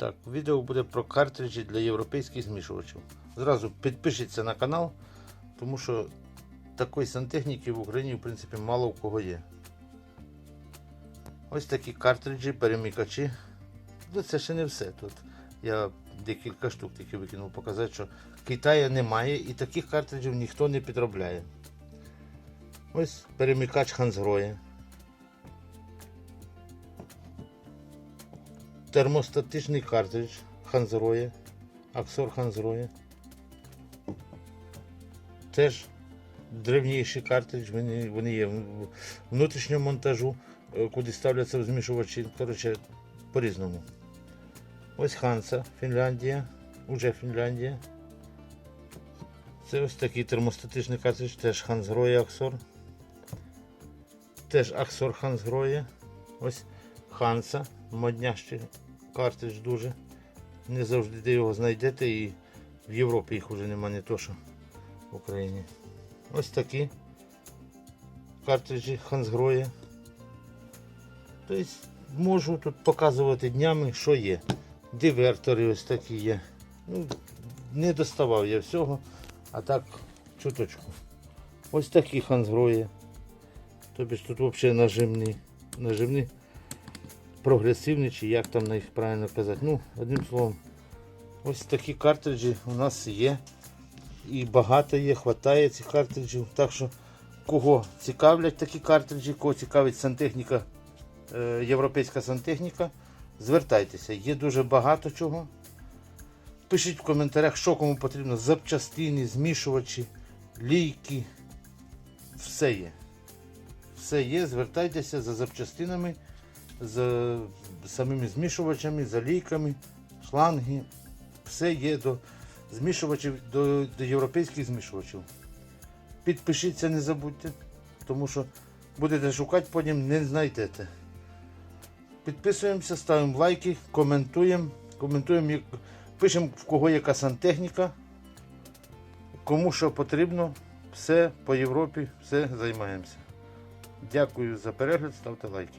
Так, відео буде про картриджі для європейських змішувачів. Зразу підпишіться на канал, тому що такої сантехніки в Україні, в принципі, мало у кого є. Ось такі картриджі, перемикачі. Ну, це ще не все. Тут я декілька штук тільки викинув показати, що Китаю немає і таких картриджів ніхто не підробляє. Ось перемикач Хансгроє. Термостатичний картридж Ханзроє. Аксор Ханзроє. Теж древніший картридж, вони, вони є в- внутрішнього монтажу, е, куди ставляться змішувачі. Коротше, по-різному. Ось Ханса, Фінляндія. Уже Фінляндія. Це ось такий термостатичний картридж, теж Хансгроє Аксор. Теж Аксор Хансгроє. Ось Ханса, моднящий картридж дуже. Не завжди де його знайдете і в Європі їх вже нема, не то що в Україні. Ось такі картриджі Хансгроє. Тобто можу тут показувати днями, що є. Дивертори ось такі є. Ну, не доставав я всього, а так чуточку. Ось такі хансгрої. Тобі ж тут взагалі нажимні, нажимні, прогресивні, чи як там на їх правильно казати. Ну, одним словом, ось такі картриджі у нас є. І багато є, хватає цих картриджів. Так що кого цікавлять такі картриджі, кого цікавить сантехніка, е, європейська сантехніка, звертайтеся. Є дуже багато чого. Пишіть в коментарях, що кому потрібно. Запчастини, змішувачі, лійки. Все є. Все є, звертайтеся за запчастинами, за самими змішувачами, за лійками, шланги. Все є до змішувачів, до, до європейських змішувачів. Підпишіться, не забудьте, тому що будете шукати, потім не знайдете. Підписуємося, ставимо лайки, коментуємо, коментуємо, пишемо в кого яка сантехніка, кому що потрібно, все по Європі, все займаємося. Дякую за перегляд, ставте лайки.